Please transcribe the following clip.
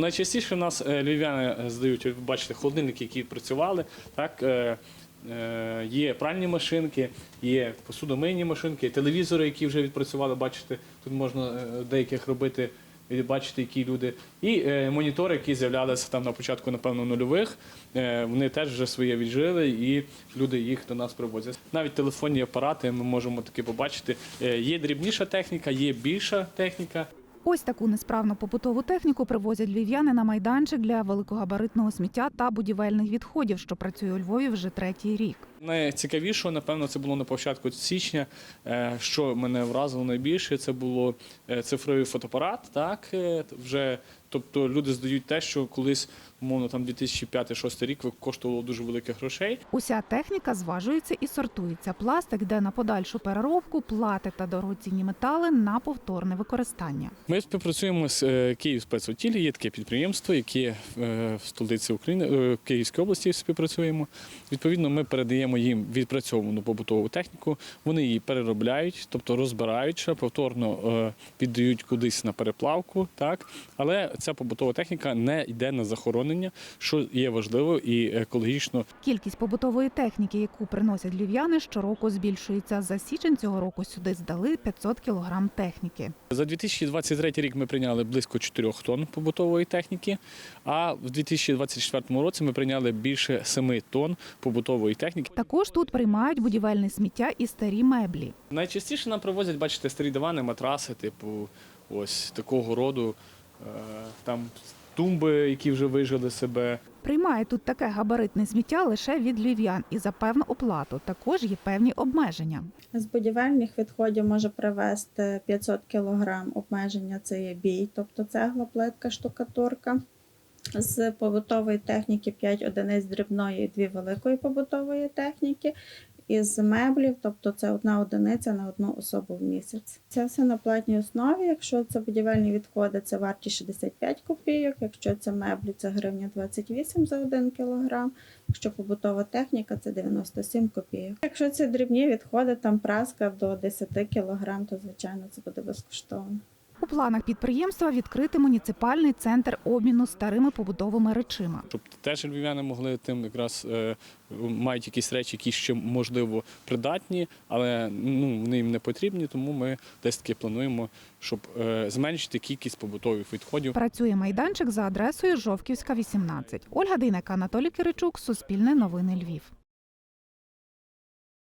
Найчастіше в нас е, львів'яни е, здають, ви бачите, холодильники, які працювали. Так, е, є пральні машинки, є посудомийні машинки, телевізори, які вже відпрацювали, бачите, тут можна деяких робити. і Бачити, які люди, і монітори, які з'являлися там на початку, напевно, нульових, вони теж вже своє віджили, і люди їх до нас привозять. Навіть телефонні апарати ми можемо таки побачити. Є дрібніша техніка, є більша техніка. Ось таку несправну побутову техніку привозять львів'яни на майданчик для великогабаритного сміття та будівельних відходів, що працює у Львові вже третій рік. Найцікавіше, напевно, це було на початку січня. Е, Що мене вразило найбільше, це було е, цифровий фотоапарат. Так е, вже тобто люди здають те, що колись, умовно, там 2005-2006 рік коштувало дуже великих грошей. Уся техніка зважується і сортується. Пластик йде на подальшу переробку, плати та дорогоцінні метали на повторне використання. Ми співпрацюємо з Київ спецотілі. Є таке підприємство, яке в столиці України в Київській області співпрацюємо. Відповідно, ми передаємо їм відпрацьовану побутову техніку. Вони її переробляють, тобто розбирають, ще, повторно е, віддають кудись на переплавку. Так, але ця побутова техніка не йде на захоронення, що є важливо і екологічно Кількість побутової техніки, яку приносять львів'яни, щороку збільшується. За січень цього року сюди здали 500 кілограм техніки. За 2023 рік ми прийняли близько 4 тонн побутової техніки, а в 2024 році ми прийняли більше 7 тонн побутової техніки. Також тут приймають будівельне сміття і старі меблі. Найчастіше нам привозять, бачите, старі дивани, матраси, типу, ось такого роду, е, там тумби, які вже вижили себе. Приймає тут таке габаритне сміття лише від львів'ян і за певну оплату. Також є певні обмеження. З будівельних відходів може привезти 500 кг обмеження це є бій, тобто цегла, плитка, штукатурка. З побутової техніки 5 одиниць дрібної і 2 великої побутової техніки. Із меблів, тобто це одна одиниця на одну особу в місяць. Це все на платній основі. Якщо це будівельні відходи, це вартість 65 копійок. Якщо це меблі, це гривня 28 за 1 кілограм. Якщо побутова техніка, це 97 копійок. Якщо це дрібні відходи, там праска до 10 кілограм, то звичайно це буде безкоштовно. Планах підприємства відкрити муніципальний центр обміну старими побутовими речима. Щоб теж львів'яни могли тим якраз е, мають якісь речі, які ще можливо придатні, але ну, вони їм не потрібні, тому ми десь таки плануємо, щоб е, зменшити кількість побутових відходів. Працює майданчик за адресою Жовківська, 18. Ольга Дейнека, Анатолій Киричук, Суспільне новини Львів.